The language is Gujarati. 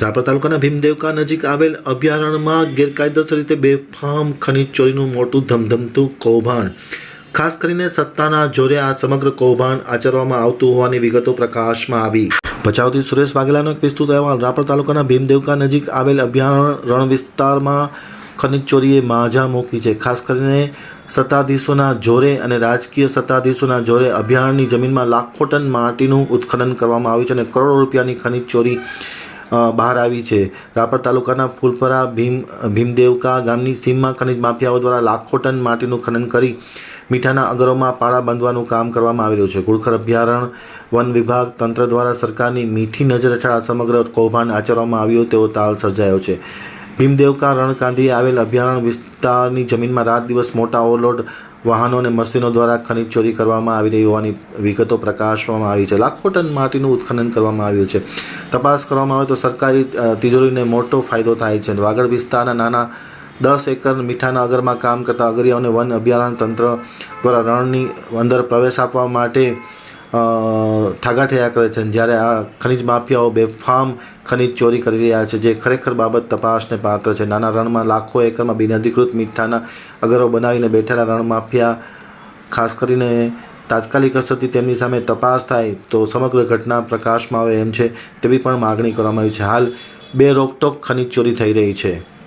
રાપર તાલુકાના ભીમદેવકા નજીક આવેલ અભયારણ્યમાં ગેરકાયદેસર રીતે બેફામ ખનીજ ચોરીનું મોટું ધમધમતું કૌભાંડ. ખાસ કરીને સત્તાના જોરે આ સમગ્ર કૌભાંડ આચરવામાં આવતું હોવાની વિગતો પ્રકાશમાં આવી. ભચાઉથી સુરેશ વાઘેલાનો એક વિસ્તૃત અહેવાલ. રાપર તાલુકાના ભીમદેવકા નજીક આવેલ અભયારણ્ય રણ વિસ્તારમાં ખનીજ ચોરીએ માજા મૂકી છે. ખાસ કરીને સત્તાધીશોના જોરે અને રાજકીય સત્તાધીશોના જોરે અભયારણ્યની જમીનમાં લાખો ટન માટીનું ઉત્ખનન કરવામાં આવ્યું છે અને કરોડો રૂપિયાની ખનીજ ચોરી બહાર આવી છે. રાપર તાલુકાના ફૂલપરા ભીમ, ભીમદેવકા ગામની સીમમાં ખનીજ માફિયાઓ દ્વારા લાખો ટન માટીનું ખનન કરી મીઠાના અગરોમાં પાળા બાંધવાનું કામ કરવામાં આવી રહ્યું છે. ગુડખર અભયારણ્ય વન વિભાગ, તંત્ર દ્વારા સરકારની મીઠી નજર હેઠળ આ સમગ્ર કૌભાંડ આચરવામાં આવ્યો તેવો તાલ સર્જાયો છે. ભીમદેવકા રણકાંધી આવેલ અભયારણ્ય વિસ્તારની જમીનમાં રાત દિવસ મોટા ઓવરલોડ વાહનો અને મશીનો દ્વારા ખનીજ ચોરી કરવામાં આવી રહી હોવાની વિગતો પ્રકાશવામાં આવી છે. લાખો ટન માટીનું ઉત્ખનન કરવામાં આવ્યું છે. તપાસ કરવામાં આવે તો સરકારી તિજોરીને મોટો ફાયદો થાય છે. વાગડ વિસ્તારના નાના દસ એકર મીઠાના અગરમાં કામ કરતા અગરિયાઓને વન અભયારણ્ય તંત્ર દ્વારા રણની અંદર પ્રવેશ આપવા માટે અ, ઠાગાઠૈયા કરે છે. જ્યારે આ ખનિજ માફિયાઓ બેફામ ખનિજ ચોરી કરી રહ્યા છે જે ખરેખર બાબત તપાસને પાત્ર છે. નાના રણમાં લાખો એકરમાં બિનઅધિકૃત મીઠાના અગરો બનાવીને બેઠેલા રણ માફિયા ખાસ કરીને તાત્કાલિક અસરથી તેમની સામે તપાસ થાય તો સમગ્ર ઘટના પ્રકાશમાં આવે એમ છે તેવી પણ માગણી કરવામાં આવી છે. હાલ બે રોકટોક ખનિજ ચોરી થઈ રહી છે.